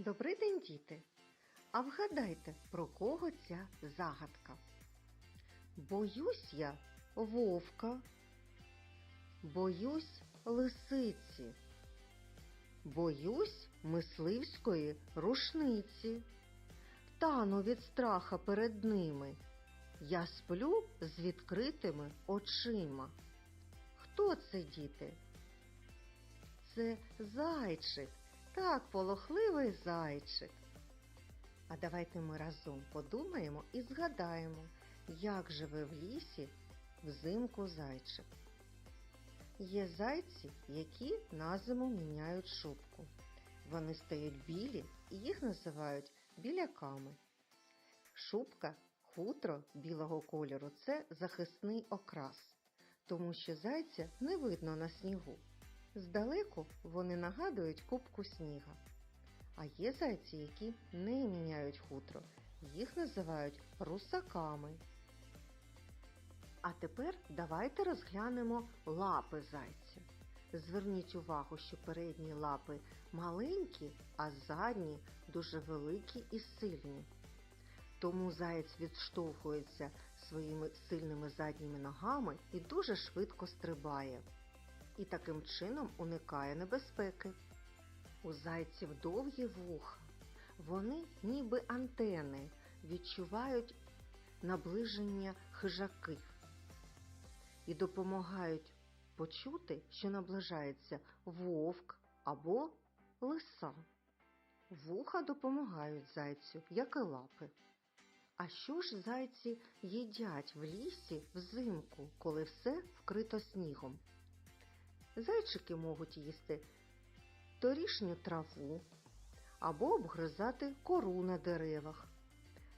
Добрий день, діти! А вгадайте, про кого ця загадка? Боюсь я вовка, боюсь лисиці, боюсь мисливської рушниці. Тану від страха перед ними. Я сплю з відкритими очима. Хто це, діти? Це зайчик. Так, полохливий зайчик. А давайте ми разом подумаємо і згадаємо, як живе в лісі взимку зайчик. Є зайці, які на зиму міняють шубку. Вони стають білі і їх називають біляками. Шубка, хутро білого кольору це захисний окрас, тому що зайця не видно на снігу. Здалеку вони нагадують кубку сніга. А є зайці, які не міняють хутро. Їх називають русаками. А тепер давайте розглянемо лапи зайця. Зверніть увагу, що передні лапи маленькі, а задні дуже великі і сильні. Тому заєць відштовхується своїми сильними задніми ногами і дуже швидко стрибає і таким чином уникає небезпеки. У зайців довгі вуха. Вони, ніби антени, відчувають наближення хижаків і допомагають почути, що наближається вовк або лиса. Вуха допомагають зайцю, як і лапи. А що ж зайці їдять в лісі взимку, коли все вкрито снігом? Зайчики можуть їсти торішню траву або обгризати кору на деревах.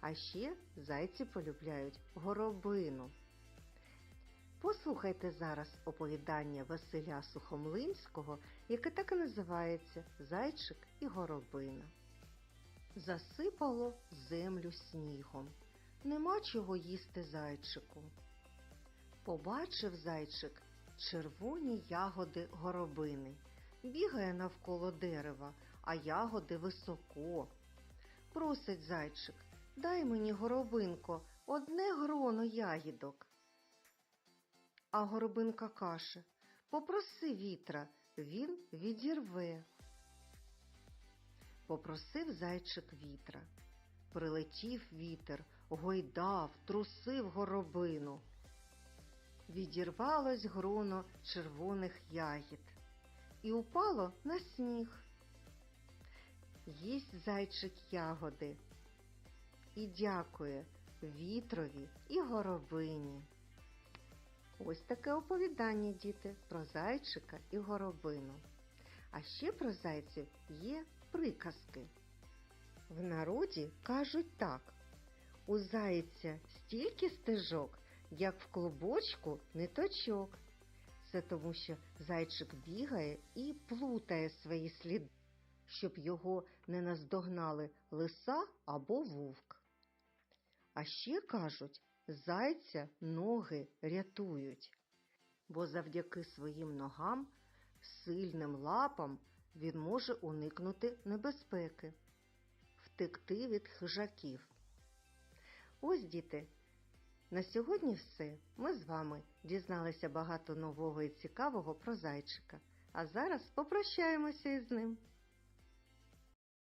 А ще зайці полюбляють горобину. Послухайте зараз оповідання Василя Сухомлинського, яке так і називається Зайчик і горобина. Засипало землю снігом. Нема чого їсти зайчику. Побачив зайчик червоні ягоди горобини. Бігає навколо дерева, а ягоди високо. Просить зайчик, дай мені горобинко, одне гроно ягідок. А горобинка каже, попроси вітра, він відірве. Попросив зайчик вітра. Прилетів вітер, гойдав, трусив горобину відірвалось гроно червоних ягід і упало на сніг. Їсть зайчик ягоди і дякує вітрові і горобині. Ось таке оповідання, діти, про зайчика і горобину. А ще про зайців є приказки. В народі кажуть так: у зайця стільки стежок, як в клубочку ниточок. Це тому, що зайчик бігає і плутає свої сліди, щоб його не наздогнали лиса або вовк. А ще кажуть, зайця ноги рятують, бо завдяки своїм ногам, сильним лапам він може уникнути небезпеки, втекти від хижаків. Ось діти. На сьогодні все. Ми з вами дізналися багато нового і цікавого про зайчика. А зараз попрощаємося із ним.